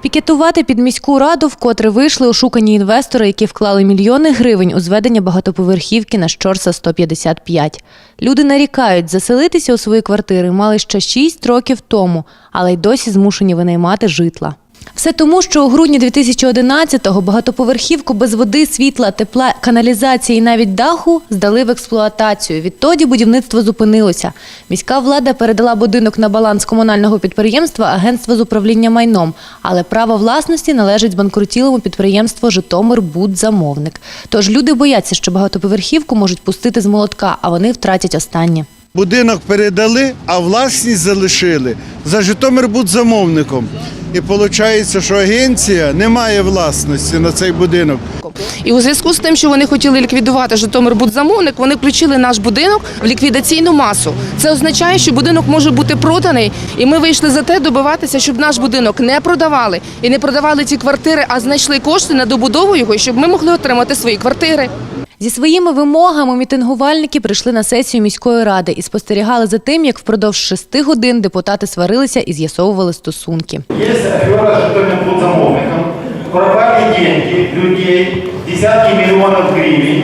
Пікетувати під міську раду вкотре вийшли ошукані інвестори, які вклали мільйони гривень у зведення багатоповерхівки на Щорса 155. Люди нарікають, заселитися у свої квартири мали ще 6 років тому, але й досі змушені винаймати житла. Все тому, що у грудні 2011-го багатоповерхівку без води, світла, тепла, каналізації і навіть даху здали в експлуатацію. Відтоді будівництво зупинилося. Міська влада передала будинок на баланс комунального підприємства Агентства з управління майном, але право власності належить збанкрутілому підприємству Житомирбудзамовник. Тож люди бояться, що багатоповерхівку можуть пустити з молотка, а вони втратять останнє. Будинок передали, а власність залишили за Житомирбудзамовником. І виходить, що агенція не має власності на цей будинок. І у зв'язку з тим, що вони хотіли ліквідувати Житомирбудзамовник, вони включили наш будинок в ліквідаційну масу. Це означає, що будинок може бути проданий, і ми вийшли за те добиватися, щоб наш будинок не продавали і не продавали ці квартири, а знайшли кошти на добудову його, щоб ми могли отримати свої квартири. Зі своїми вимогами мітингувальники прийшли на сесію міської ради і спостерігали за тим, як впродовж шести годин депутати сварилися і з'ясовували стосунки. Есть афера с Житомирбуд замовником, пропали деньги людей, десятки миллионов гривен.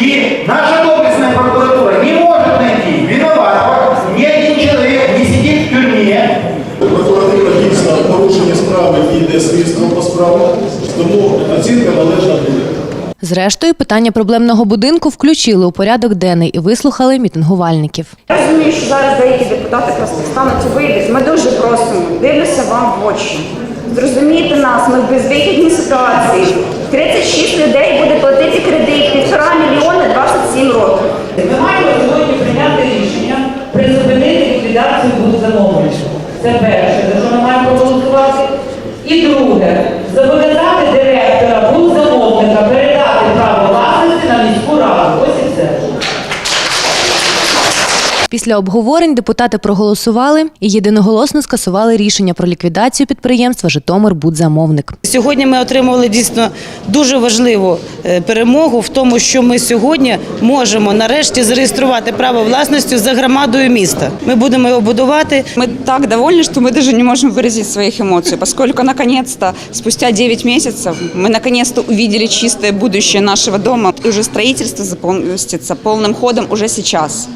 И наша доблестная прокуратура не может найти виноватого. Ни один человек не сидит в тюрьме. Прокуратура дійсно порушення справи і йде слідство по справі, тому оцінка належна буде. Зрештою, питання проблемного будинку включили у порядок денний і вислухали мітингувальників. Я розумію, що зараз деякі депутати просто встануть і вийдуть. Ми дуже просимо, дивлюся вам в очі. Зрозумійте нас, ми в безвихідній ситуації. 36 людей буде платити кредит, півтора мільйони 27 років. Ми маємо сьогодні прийняти рішення призупинити ліквідацію будзамовництва. Це перше, за що ми маємо проголосувати. І друге, зобов'язати директора будзамовника власності на міську раду. Ось і все. Після обговорень депутати проголосували і єдиноголосно скасували рішення про ліквідацію підприємства Житомирбудзамовник. Сьогодні ми отримали дійсно дуже важливу е, перемогу в тому, що ми сьогодні можемо нарешті зареєструвати право власності за громадою міста. Ми будемо його будувати. Мы так довольны, что мы даже не можем выразить своих эмоций, поскольку наконец-то, спустя 9 месяцев, мы наконец-то увидели чистое будущее нашего дома. И уже строительство запустится полным ходом уже сейчас.